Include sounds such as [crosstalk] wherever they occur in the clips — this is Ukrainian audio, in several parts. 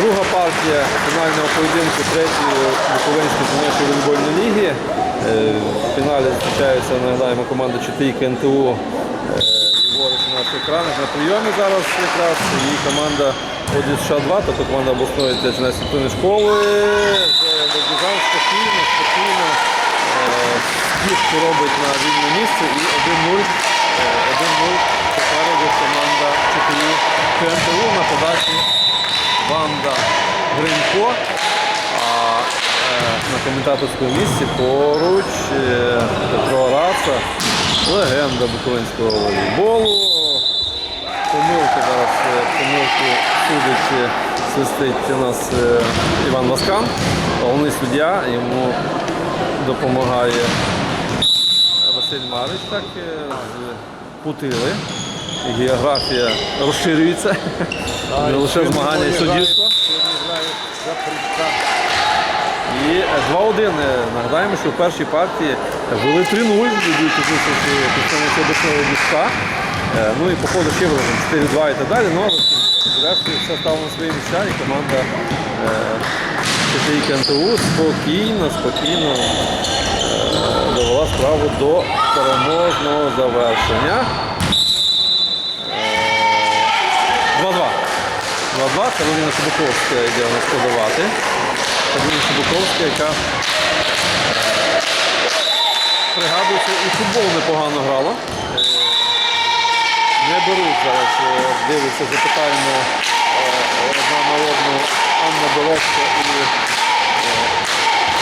Друга партія фінального поєдинку третьої Буковинської жіночої волейбольної ліги. Е, В фіналі зустрічаються, нагадаємо, команда ЧТІ КНТУ е, ліворуч на наших екранах на прийомі зараз якраз. І команда Оді США 2, тобто команда обласної теж школи. Добіжан спокійно, спокійно. е, Скидку робить на вільне місце і 1-0. е, 1-0 попереду команда ЧТІ КНТУ на подачі Ванда Гринько. А е, на коментаторському місці поруч е, Петро Раса, легенда буковинського волейболу. Помилки зараз е, помилки е, свистить у нас Іван Васкан, головний суддя, йому допомагає Василь Марич, так з Путили. Географія розширюється. Не лише змагання і суддівство. І е, 2-1. Е, Нагадаємо, що в першій партії вели 3-0, представники обласного міста. Е, Ну і по ходу ще вели 4-2 і так далі. Ну, зрештою все стало на свої місця і команда КТІ КНТУ спокійно, спокійно е, довела справу до переможного завершення. Е, 2-2. 2-2. Кароліна Шибуковська йде у нас подавати. Кароліна Шибуковська, яка пригадується, і футбол непогано грала. Не беруть зараз, е, дивиться, запитаємо е, одна на одну Анна Белецька і е,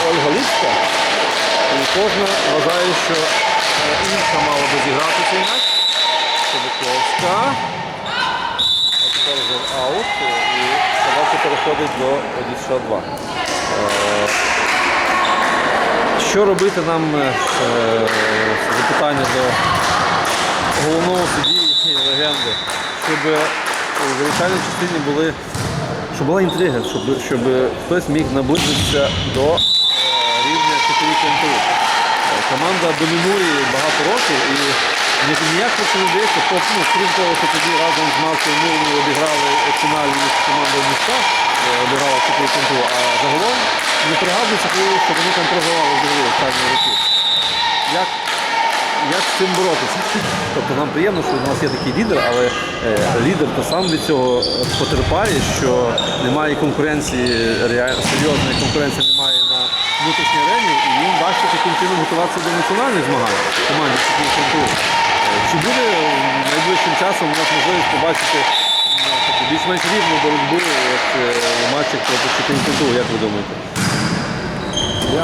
Ольга Ліпська. І кожна вважає, що інша мала би зіграти цей матч. Шибуковська. Вже аут е, і собака переходить до Одіша 2. Е, Що робити нам е, запитання до головного судді легенди, щоб у вирішальній частині були, щоб була інтрига, щоб, щоб хтось міг наблизитися до е, рівня 4 КНТУ. Е, Команда домінує багато років і ніяк не здається, по- ну, крім того, що тоді разом з Маркою Мирною обіграли фіналі з командою міста, е, обіграла 4 КНТУ, а загалом не пригадується, що вони там програвали взагалі останні роки. Як як з цим боротися? Тобто нам приємно, що у нас є такий лідер, але е, лідер то сам від цього потерпає, що немає конкуренції, серйозної конкуренції немає на внутрішній арені, і їм важче таким чином готуватися до національних змагань в команді Чи буде найближчим часом у нас можливість побачити ну, таку більш-менш рівну боротьбу от, е, у матчах проти КНТУ, як ви думаєте?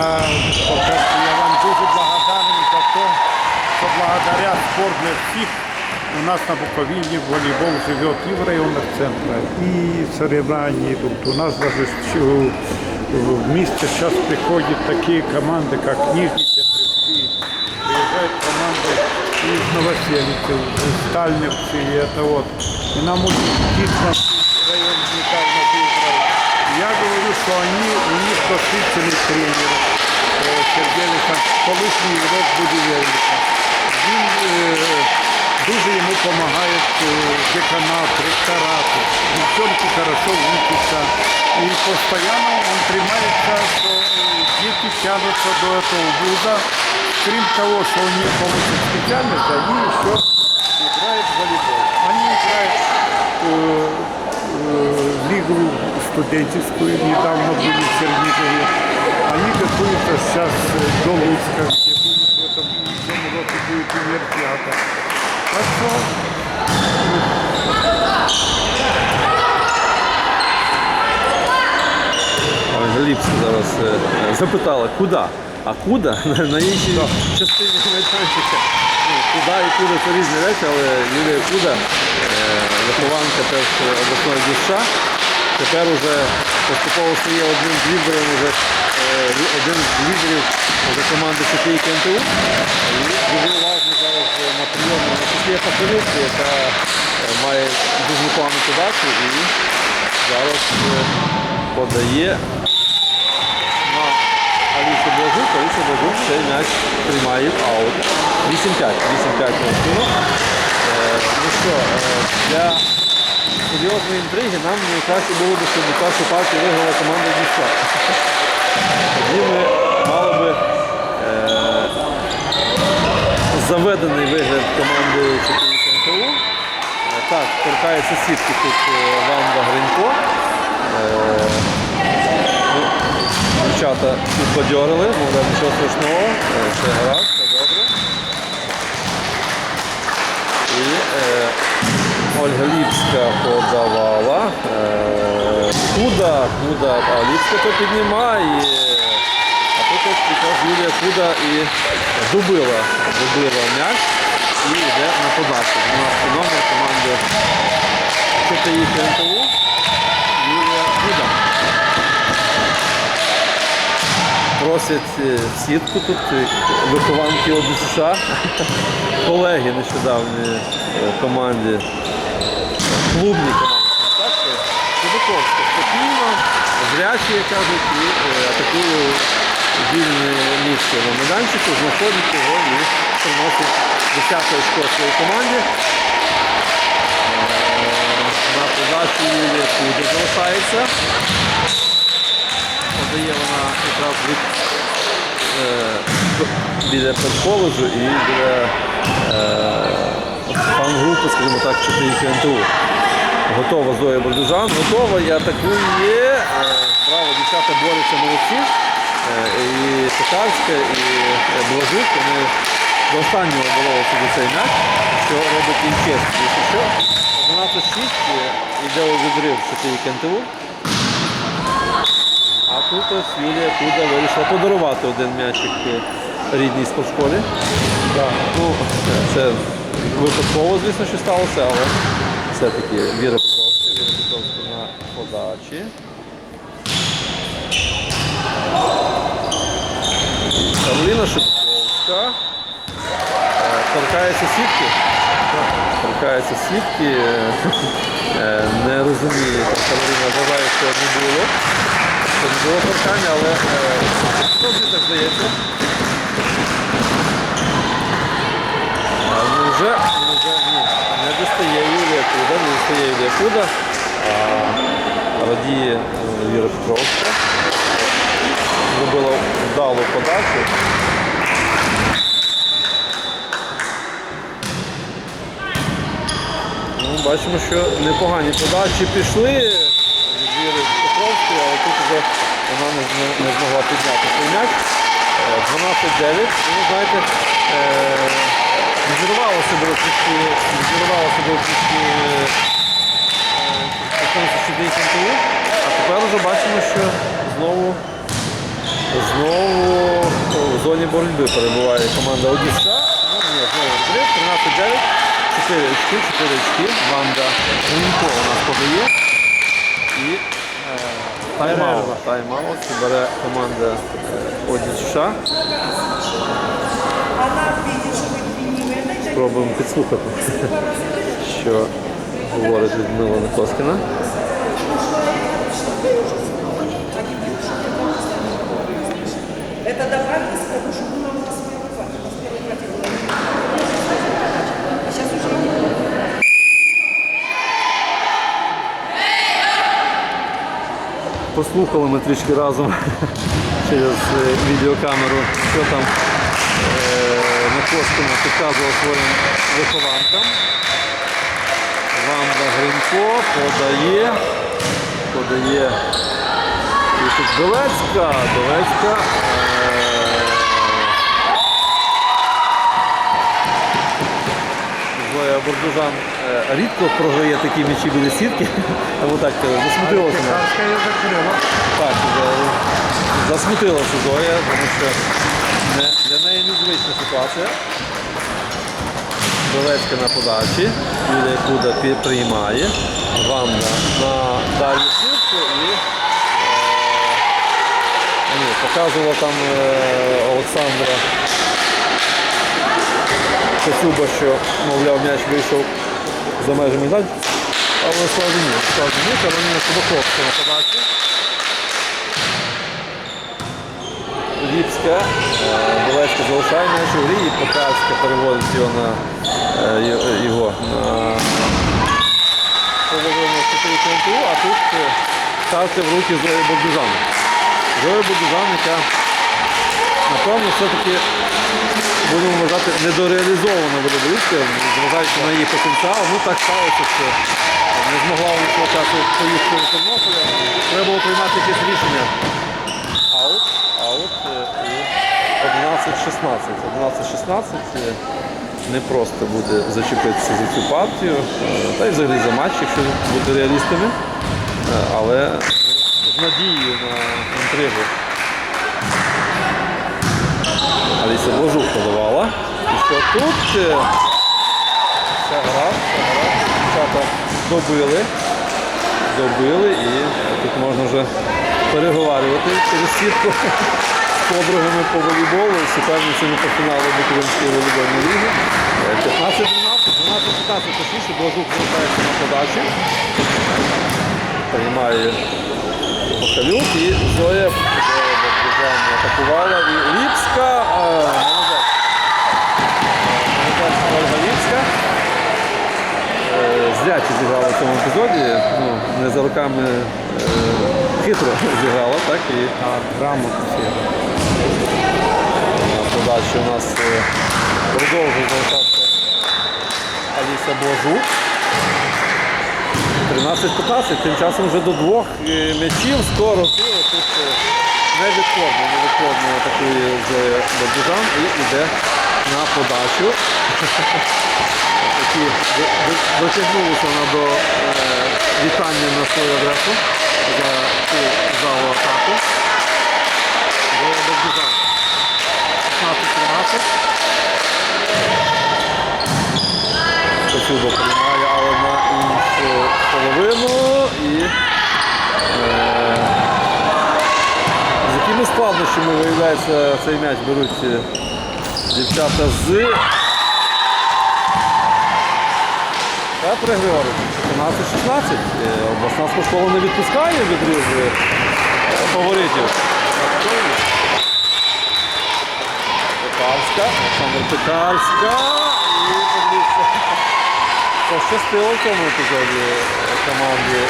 Я, по-перше, я вам дуже благодарний за те, что благодаря спорт для всех у нас на Буковине волейбол живет и в районах центра, и соревнования идут. У нас даже щ- в месте сейчас приходят такие команды, как Нижний Петровцы, приезжают команды из Новоселицы, из Стальницы, и это вот. И нам очень птично район недавно выиграл. Я говорю, что они, у них досвідчений тренер е, Сергій Олександрович, колишній ігрок Будівельника. Він е, дуже йому допомагає е, деканат, ректорат. Девчонки хорошо учатся. И постоянно он тримается, что э, дети тянутся до этого вуза. Кроме того, что они получат специальность, они еще играют в волейбол. Они играют э, э, лигу студенческую, недавно были в Чернигове. Они готовятся сейчас э, до Луцка, где будет в этом, в этом роке будет универсиада. Так что Галіпська зараз е, запитала, куди? А куди? [laughs] На, іншій частині майданчика. Ну, куди і куди це різні речі, але Юлія Куда, е, вихованка теж обласної душа, тепер уже поступово стає одним з лідерів, уже, е, один з лідерів вже команди ЧТІ КНТУ. І дуже уважно зараз на прийомі на Софія Пасовиця, яка е, має дуже непогану подачу і зараз подає Алісу Блажук. Аліса Блажук цей м'яч приймає в аут. 8-5. 8-5 рахунок. Е, Ну що, е, для серйозної інтриги нам найкраще було б, щоб першу партію виграла команда Дніпра. Тоді ми мали би е, заведений вигляд команди 4 КНТУ. Е, Так, торкається сітки тут Ванда Гринько. Дівчата підбадьорили, мовляв, нічого страшного, е, все гаразд, все добре. І е, Ольга Ліпська подавала. Е, Куда, Куда, а Ліпська то піднімає. А тут якраз Юлія Куда і добила, добила м'яч і йде на подачу. 12 номер команди КТІ КНТУ Юлія Куда. Просять е, сітку тут е, вихованки ОДСШ, колеги нещодавні е, команді, клубні команди. Е, спокійно, зрячі, як кажуть, і атакує вільне місце на майданчику, знаходить його і приносить 10 очко своїй команді. На Куди залишається. Подає вона якраз від е, біля педколеджу і біля е, фан-групи, скажімо так, 4 КНТУ. Готова Зоя Бордужан, готова і атакує. Е, Браво, дівчата борються молодці. Е, І Пекарська, і е, Блажук, вони до останнього боролися за цей м'яч, що робить їм честь. Якщо що, 12-6 йде у відрив 4 КНТУ. А тут ось Юлія Куда вирішила подарувати один м'ячик е, рідній спортшколі. Так, ну, це випадково, звісно, що сталося, але все-таки Віра Петровська, Віра Петровська на подачі. Кароліна Шипковська. Е, Торкається сітки. Торкається сітки. Е, Не розуміє, Кароліна вважає, що не було. Що не було торкання, але е, завжди так здається. А Вже, вже ні, не достає Юлія Куда, не достає Юлія Куда, а радіє е, Віра Петровська. Зробила вдалу подачу. Ну, бачимо, що непогані подачі пішли Віри але тут вже вона не, не змогла підняти свій м'яч. Е, 12-9. Ну, знаєте, е, зірвалося було трішки, зірвалося було трішки е, КТУ, а тепер вже бачимо, що знову Знову в зоні боротьби перебуває команда Одіса. Ну, ні, знову відкрив. 13-9. 4 очки, 4 очки. Ванда Гунько у нас подає. І е, тайм-аут. Тайм-аут бере команда е, США. Спробуємо підслухати, що говорить Людмила Никоскіна. Послухали ми трішки разом [laughs] через е, відеокамеру, що там е, Накоскіна підказував своїм вихованкам. Ванда Гринько подає, подає. І тут Белецька, Белецька. Е, Зоя Бордужан е, рідко програє такі м'ячі біля сітки, [laughs] так е, засмутилося. Так, е, засмутилася Зоя, тому що для неї незвична ситуація. Білецька на подачі, Юлія Куда приймає, Ванда на дальню сітку і е, ні, показувала там е, Олександра Коцюба, що, мовляв, м'яч вийшов за межами далі. Але насправді ні, насправді ні, Кароліна Шубаковська на подачі. Ліпська, е, Білецька залишає у грі, і Покарська переводить його на е, його на половину 4 КНТУ, а тут е, ставте в руки Зої Богдужан. Зоя Богдужан, яка, напевно, все-таки будемо вважати недореалізована волейболістка, зважаючи на її потенціал. Ну так сталося, що не змогла вона свого часу поїхати до Тернополя. Треба було приймати якесь рішення. Аут, аут е, і 11-16. 11-16 е, не просто буде зачепитися за цю партію, е, та й взагалі за матч, якщо бути реалістами. Е, Але з надією на інтригу. Аліса Божук подавала. І що тут все все. Дівчата добили. Добили і тут можна вже переговарювати через сітку з подругами по волейболу, з суперницями по фіналу Буковинської волейбольної ліги. Е, 15-12, 12-15 точніше, Божук звертається на подачі. Приймає Бахалюк і Зоя Богдужан атакувала. І Ліпська. е, Ольга Ліпська. Е, Зряче зіграла в цьому епізоді. Ну, не за руками е, хитро [laughs] зіграла, так? І грамотно подачі у нас е, продовжує залишатися Аліса Божук. 13-15, тим часом вже до двох е, м'ячів скоро. Тут невідкладно, невідкладно атакує з Бабужан і йде на подачу. [laughs] Дотягнулася вона до е, вітання на свою адресу за цю залу атаку. Зоя Бабужан. 16-13. Косюба приймає, але на іншу половину і е, з якими виявляється цей м'яч беруть е, дівчата з Петре Григорович, 14-16. Е, Обласна спортова не відпускає відрив е, фаворитів. Пекарська, Олександр Пекарська. І подивіться, пощастило в цьому епізоді е, команді.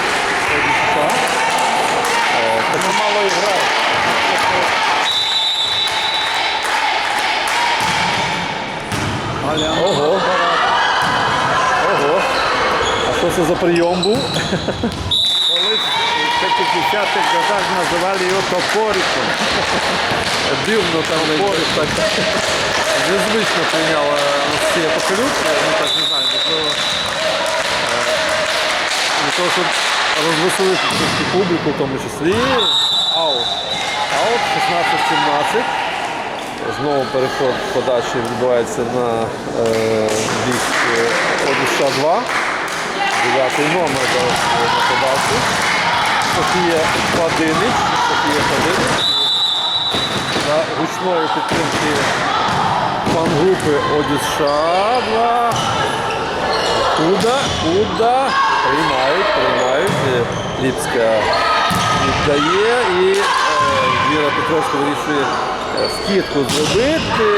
Тому мало і грає. Ого. Ого. А що це за прийом був? Колись в 50-х годах називали його топориком. Дивно там говорить так. Незвично прийняла Анастасія Поколюк. Ну так не знаю, можливо. Того, щоб розвеселити публіку, в тому числі. Аут. Аут 16-17. Знову переход подачі відбувається на е, бік е, Одіша 2. Дев'ятий номер до на подачу. Софія Кладинич. Софія Кладинич за гучної підтримки фан-групи Одіша 2. Куда, Куда. Приймають, приймають. Е, Ліпська віддає і Віра Петровська вирішує е, скидку зробити.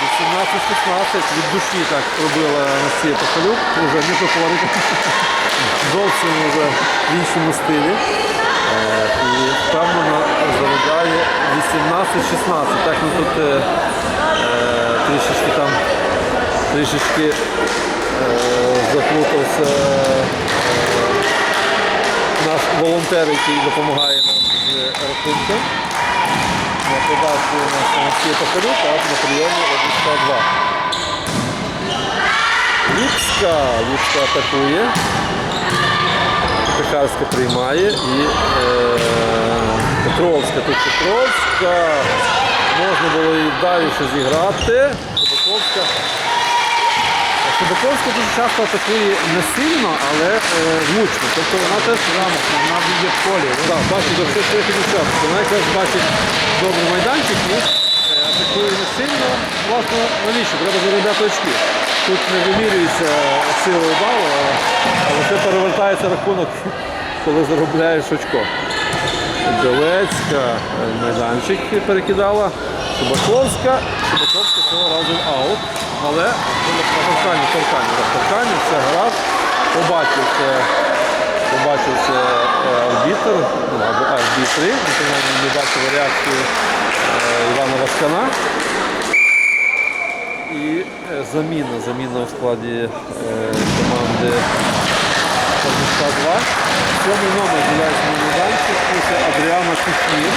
18-16 від душі так робила Анастасія Пахалюк. Уже не по. Зовсім вже в іншому стилі. Е, І впевнено заведає 18-16. Так ну тут е, трішечки там трішечки е, заплутався е, наш волонтер, який допомагає нам з рахунком. На подачу у нас Анастасія Пахалюк, а на прийомі Одіска 2. Ліпська, Ліпська атакує. Пекарська приймає і е, Петровська. Тут Петровська. Можна було і далі зіграти. Шебаковська. Шебаковська дуже часто атакує не сильно, але е, влучно. Тобто вона теж грамотна, вона б'є в полі. Так, бачить до всіх трьох дівчат. Вона якраз бачить добрий майданчик і е, атакує не сильно. Власне, навіщо? Треба заробляти очки. Тут не вимірюється силою балу, а, а лише перевертається рахунок, [laughs] коли заробляєш очко. Білецька е, майданчик перекидала. Шубаковська. Шубаковська цього разу аут. Але торкання, торкання, торкання, все гаразд. побачив це, побачив це е, арбітр, ну, або арбітри, не бачив реакцію е, Івана Васкана. І е, заміна, заміна в складі команди Корнишка 2. Сьомий номер з'являється на майданчик, це Адріана Кушнір.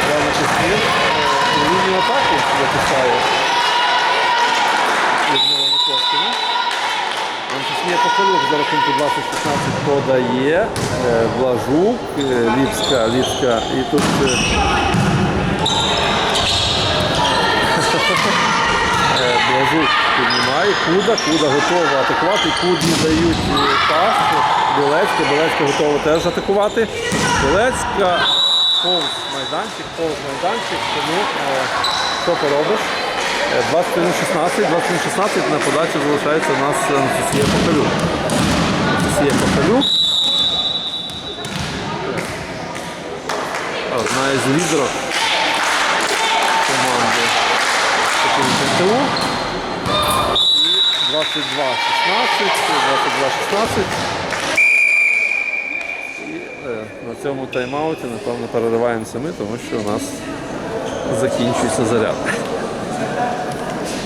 Адріана Кушнір у лінію записає Людмила Микоскіна. Анфісмія Похолюк за рахунку 2016 подає. Е, Блажук, е, Ліпська, Ліпська. І тут е, [laughs] Блажук піднімає, Куда, Куда готова атакувати, Куді дають пас, Білецька, Білецька готова теж атакувати. Білецька повз майданчик, повз майданчик, тому е, що поробиш? Е, 21-16, 21-16 на подачі залишається у нас Анастасія Похалюк. Анастасія Похалюк. Одна із лідерів команди КТУ. І 22-16, 22-16. І е, на цьому тайм-ауті, напевно, перериваємося ми, тому що у нас закінчується заряд.